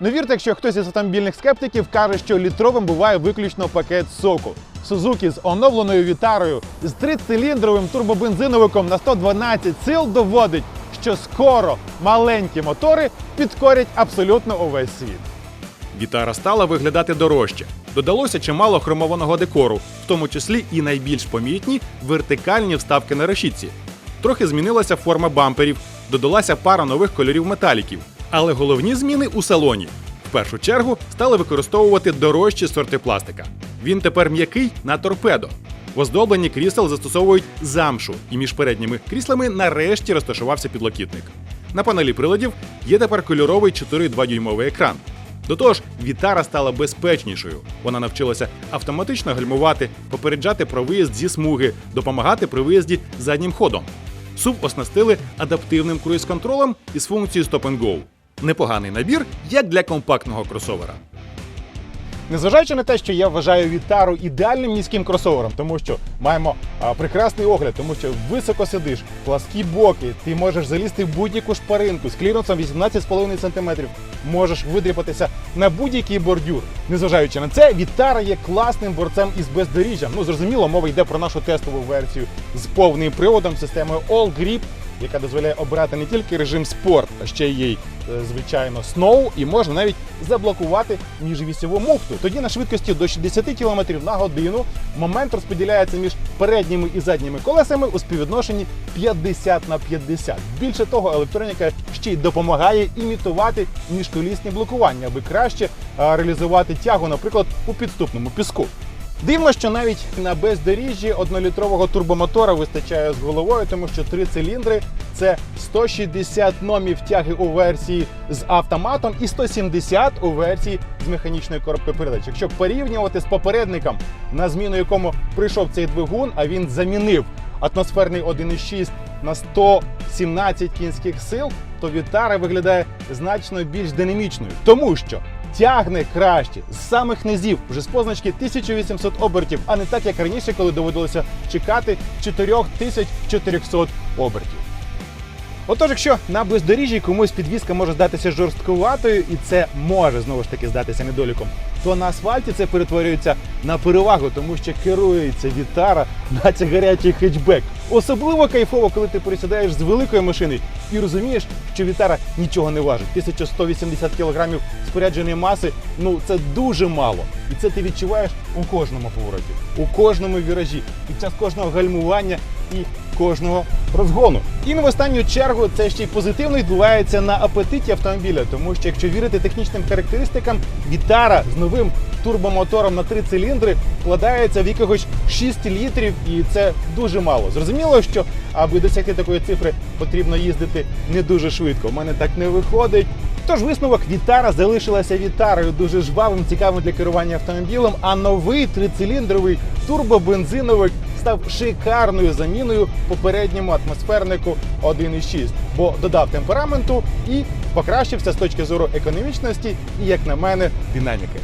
Не вірте, якщо хтось із автомобільних скептиків каже, що літровим буває виключно пакет соку. Сузуки з оновленою вітарою з трициліндровим турбобензиновиком на 112 сил доводить, що скоро маленькі мотори підкорять абсолютно увесь світ. Вітара стала виглядати дорожче. Додалося чимало хромованого декору, в тому числі і найбільш помітні вертикальні вставки на решітці. Трохи змінилася форма бамперів, додалася пара нових кольорів металіків. Але головні зміни у салоні. В першу чергу стали використовувати дорожчі сорти пластика. Він тепер м'який на торпедо. В оздобленні крісел застосовують замшу, і між передніми кріслами нарешті розташувався підлокітник. На панелі приладів є тепер кольоровий 4,2 дюймовий екран. До того ж, Вітара стала безпечнішою. Вона навчилася автоматично гальмувати, попереджати про виїзд зі смуги, допомагати при виїзді заднім ходом. СУВ оснастили адаптивним круїз-контролем із функцією Stop and Go. Непоганий набір, як для компактного кросовера. Незважаючи на те, що я вважаю Вітару ідеальним міським кросовером, тому що маємо а, прекрасний огляд, тому що високо сидиш, пласкі боки, ти можеш залізти в будь-яку шпаринку з кліренсом 18,5 см, можеш видріпатися на будь-який бордюр. Незважаючи на це, Вітара є класним борцем із бездоріжжям. Ну зрозуміло, мова йде про нашу тестову версію з повним приводом системою All Grip, яка дозволяє обирати не тільки режим спорт, а ще й е, звичайно сноу, і можна навіть заблокувати міжвісьову муфту. Тоді на швидкості до 60 км на годину момент розподіляється між передніми і задніми колесами у співвідношенні 50 на 50. Більше того, електроніка ще й допомагає імітувати міжколісні блокування, аби краще реалізувати тягу, наприклад, у підступному піску. Дивно, що навіть на бездоріжжі однолітрового турбомотора вистачає з головою, тому що три циліндри це 160 номів тяги у версії з автоматом і 170 у версії з механічною коробкою передач. Якщо порівнювати з попередником, на зміну якому прийшов цей двигун, а він замінив атмосферний 1,6 на 117 кінських сил, то Вітара виглядає значно більш динамічною, тому що тягне краще з самих низів, вже з позначки 1800 обертів, а не так як раніше, коли доводилося чекати 4400 обертів. Отож, якщо на бездоріжжі комусь підвізка може здатися жорсткуватою, і це може знову ж таки здатися недоліком, то на асфальті це перетворюється на перевагу, тому що керується вітара на цей гарячий хетчбек. Особливо кайфово, коли ти пересідаєш з великої машини і розумієш, що вітара нічого не важить. 1180 кг спорядженої маси ну це дуже мало. І це ти відчуваєш у кожному повороті, у кожному віражі, під час кожного гальмування і кожного розгону. І не в останню чергу це ще й позитивно відбувається на апетиті автомобіля, тому що якщо вірити технічним характеристикам, Вітара з новим турбомотором на три циліндри вкладається в якихось 6 літрів, і це дуже мало. Зрозуміло, що аби досягти такої цифри, потрібно їздити не дуже швидко. У мене так не виходить. Тож висновок Вітара залишилася Вітарою дуже жвавим, цікавим для керування автомобілем. А новий трициліндровий турбобензиновик став шикарною заміною попередньому атмосфернику 1.6, бо додав темпераменту і покращився з точки зору економічності і, як на мене, динаміки.